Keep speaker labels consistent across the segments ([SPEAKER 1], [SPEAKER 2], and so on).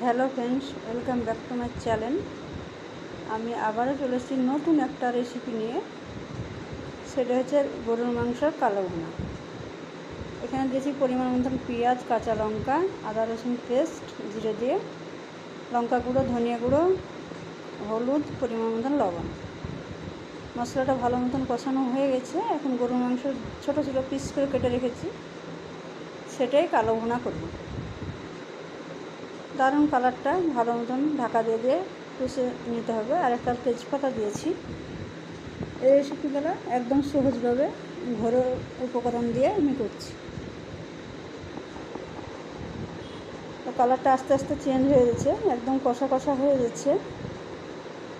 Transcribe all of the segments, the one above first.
[SPEAKER 1] Hello friends, welcome back to my channel. আমি আবারও চলে এসেছি নতুন একটা রেসিপি নিয়ে। সেটা হচ্ছে গরুর মাংসর কালো ভুনা। এখানে দিয়েছি পরিমাণ মতন পেঁয়াজ, কাঁচা লঙ্কা, আদা রসুন পেস্ট জিরে দিয়ে। লঙ্কা গুঁড়ো, ধনিয়া গুঁড়ো, হলুদ, পরিমাণ মতন লবণ। মশলাটা ভালো মতন কষানো হয়ে গেছে। এখন গরুর মাংস ছোটো ছোটো পিস করে কেটে রেখেছি। সেটাই কালো ভুনা করব। দারুণ কালারটা, ভালো মতন ঢাকা দিয়ে দিয়ে কষে নিতে হবে। আর একটা তেজপাতা দিয়েছি। এই রেসিপিগুলো একদম সহজভাবে ঘরোয়া উপকরণ দিয়ে আমি করছি। কালারটা আস্তে আস্তে চেঞ্জ হয়ে যাচ্ছে একদম কষা কষা হয়ে যাচ্ছে।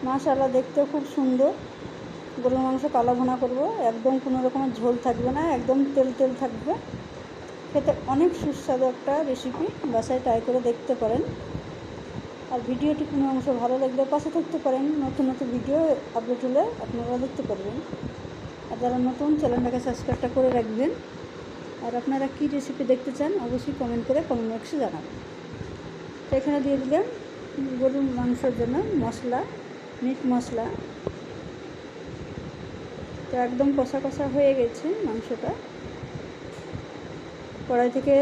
[SPEAKER 1] মাশাল্লাহ দেখতেও খুব সুন্দর। গরুর মাংস কালো ভুনা করব, একদম কোনো রকমের ঝোল থাকবে না, একদম তেল তেল থাকবে। খেতে অনেক সুস্বাদু একটা রেসিপি বাসায় ট্রাই করে দেখতে পারেন। আর ভিডিওটি কোনো অংশ ভালো লাগলে পাশে থাকতে পারেন। নতুন নতুন ভিডিও আপলোড হলে আপনারা দেখতে পারবেন। আর যারা নতুন চ্যানেলটাকে সাবস্ক্রাইবটা করে রাখবেন। আর আপনারা কী রেসিপি দেখতে চান, অবশ্যই কমেন্ট করে কমেন্ট বক্সে জানাবেন। তো এখানে দিয়ে দিলাম গরুর মাংসের জন্য মশলা মিট মশলা। তো একদম কষা কষা হয়ে গেছে মাংসটা। কড়াই থেকে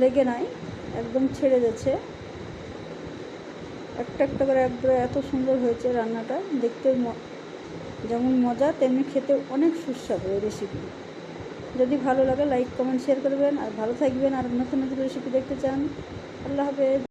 [SPEAKER 1] লেগে নাই, একদম ছেড়ে যাচ্ছে একটা একটা করে একবারে এত সুন্দর হয়েছে রান্নাটা, দেখতে যেমন মজা, তেমনি খেতে অনেক সুস্বাদু এই রেসিপি যদি ভালো লাগে লাইক কমেন্ট শেয়ার করবেন। আর ভালো থাকবেন। আর নতুন নতুন রেসিপি দেখতে চান, আল্লাহ হাফেজ।